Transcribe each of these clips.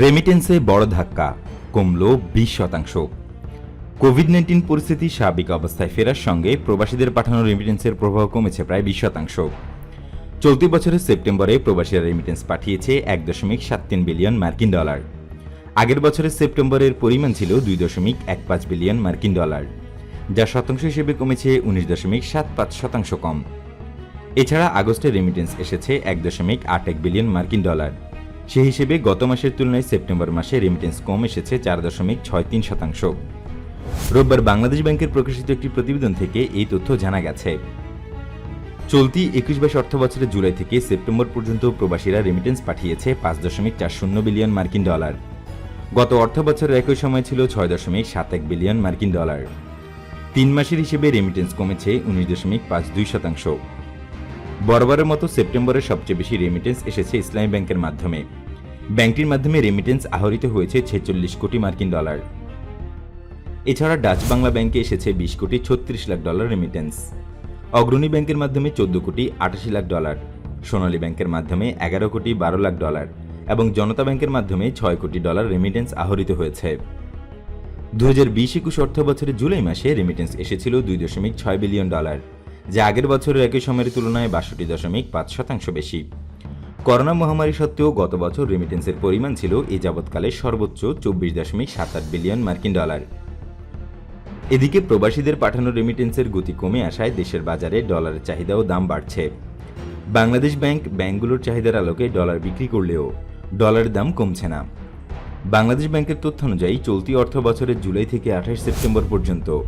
রেমিটেন্সে বড় ধাক্কা, কমল বিশ শতাংশ। কোভিড নাইন্টিন পরিস্থিতি স্বাভাবিক অবস্থায় ফেরার সঙ্গে প্রবাসীদের পাঠানো রেমিটেন্সের প্রভাব কমেছে প্রায় বিশ শতাংশ। চলতি বছরের সেপ্টেম্বরে প্রবাসীরা রেমিটেন্স পাঠিয়েছে এক দশমিক সাত তিন বিলিয়ন মার্কিন ডলার। আগের বছরের সেপ্টেম্বরের পরিমাণ ছিল দুই দশমিক এক পাঁচ বিলিয়ন মার্কিন ডলার, যা শতাংশ হিসেবে কমেছে উনিশ দশমিক সাত পাঁচ শতাংশ কম। এছাড়া আগস্টে রেমিটেন্স এসেছে এক দশমিক আট এক বিলিয়ন মার্কিন ডলার। সে হিসেবে গত মাসের তুলনায় সেপ্টেম্বর মাসে রেমিটেন্স কম এসেছে চার দশমিক ছয় তিন শতাংশ। রোববার বাংলাদেশ ব্যাংকের প্রকাশিত একটি প্রতিবেদন থেকে এই তথ্য জানা গেছে। চলতি একুশ বাইশ অর্থ বছরের জুলাই থেকে সেপ্টেম্বর পর্যন্ত প্রবাসীরা রেমিটেন্স পাঠিয়েছে পাঁচ দশমিক চার শূন্য বিলিয়ন মার্কিন ডলার। গত অর্থ বছরের একই সময় ছিল ছয় দশমিক সাত এক বিলিয়ন মার্কিন ডলার। তিন মাসের হিসেবে রেমিটেন্স কমেছে উনিশ দশমিক পাঁচ দুই শতাংশ। বরাবরের মতো সেপ্টেম্বরে সবচেয়ে বেশি রেমিটেন্স এসেছে ইসলামী ব্যাংকের মাধ্যমে। ব্যাংকটির মাধ্যমে রেমিটেন্স আহরিত হয়েছে ছেচল্লিশ কোটি মার্কিন ডলার। এছাড়া ডাচ বাংলা ব্যাংকে এসেছে বিশ কোটি ছত্রিশ লাখ ডলার রেমিটেন্স অগ্রণী ব্যাংকের মাধ্যমে চোদ্দ কোটি আটাশি লাখ ডলার। সোনালী ব্যাংকের মাধ্যমে এগারো কোটি বারো লাখ ডলার এবং জনতা ব্যাংকের মাধ্যমে ছয় কোটি ডলার রেমিটেন্স আহরিত হয়েছে। দু হাজার বিশ একুশ অর্থ বছরের জুলাই মাসে রেমিটেন্স এসেছিল দুই দশমিক ছয় বিলিয়ন ডলার। যা আগের বছরের একই সময়ের তুলনায় বাষট্টি দশমিক পাঁচ শতাংশ বেশি। করোনা মহামারী সত্ত্বেও গত বছর রেমিটেন্সের পরিমাণ ছিল এ যাবৎকালে সর্বোচ্চ চব্বিশ দশমিক সাত আট বিলিয়ন মার্কিন ডলার। এদিকে প্রবাসীদের পাঠানো রেমিটেন্সের গতি কমে আসায় দেশের বাজারে ডলারের চাহিদা ও দাম বাড়ছে। বাংলাদেশ ব্যাংক ব্যাংকগুলোর চাহিদার আলোকে ডলার বিক্রি করলেও ডলারের দাম কমছে না। বাংলাদেশ ব্যাংকের তথ্য অনুযায়ী চলতি অর্থ বছরের জুলাই থেকে আঠাশ সেপ্টেম্বর পর্যন্ত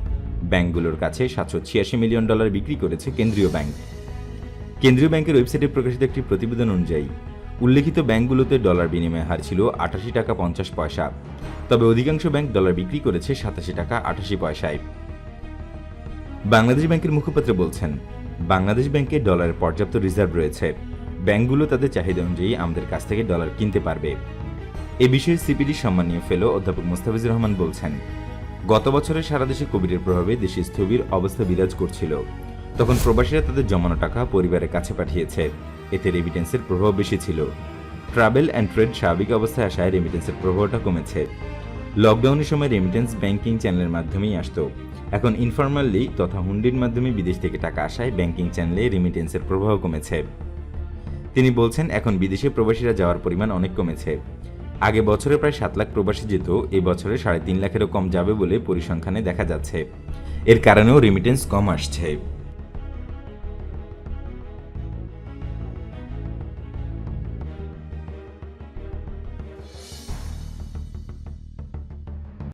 ব্যাংকগুলোর কাছে সাতশো ছিয়াশি মিলিয়ন ডলার বিক্রি করেছে কেন্দ্রীয় ব্যাংক। কেন্দ্রীয় ব্যাংকের ওয়েবসাইটে প্রকাশিত একটি প্রতিবেদন অনুযায়ী, উল্লেখিত ব্যাংকগুলোতে ডলার বিনিময় হার ছিল আটাশি টাকা পঞ্চাশ পয়সা, তবে অধিকাংশ ব্যাংক ডলার বিক্রি করেছে সাতাশি টাকা আটাশি পয়সায়। বাংলাদেশ ব্যাংকের মুখপাত্র বলছেন, বাংলাদেশ ব্যাংকে ডলারের পর্যাপ্ত রিজার্ভ রয়েছে। ব্যাংকগুলো তাদের চাহিদা অনুযায়ী আমাদের কাছ থেকে ডলার কিনতে পারবে। এ বিষয়ে সিপিডি সম্মানীয় ফেলো অধ্যাপক মোস্তাফিজুর রহমান বলছেন গত বছরে সারা দেশে কোভিডের প্রভাবে দেশে স্থবির অবস্থা বিরাজ করছিল। তখন প্রবাসীরা তাদের জমানো টাকা পরিবারের কাছে পাঠিয়েছে। এতে রেমিটেন্সের প্রভাব বেশি ছিল। ট্রাভেল অ্যান্ড ট্রেড স্বাভাবিক অবস্থায় আসায় রেমিটেন্সের প্রভাবটা কমেছে। লকডাউনের সময় রেমিটেন্স ব্যাংকিং চ্যানেলের মাধ্যমেই আসতো। এখন ইনফরমালি তথা হুন্ডির মাধ্যমে বিদেশ থেকে টাকা আসায় ব্যাংকিং চ্যানেলে রেমিটেন্সের প্রভাব কমেছে। তিনি বলছেন, এখন বিদেশে প্রবাসীরা যাওয়ার পরিমাণ অনেক কমেছে। আগে বছরে প্রায় সাত লাখ প্রবাসী যেত এই বছরে সাড়ে তিন লাখেরও কম যাবে বলে পরিসংখ্যানে দেখা যাচ্ছে। এর কারণেও রেমিটেন্স কম আসছে।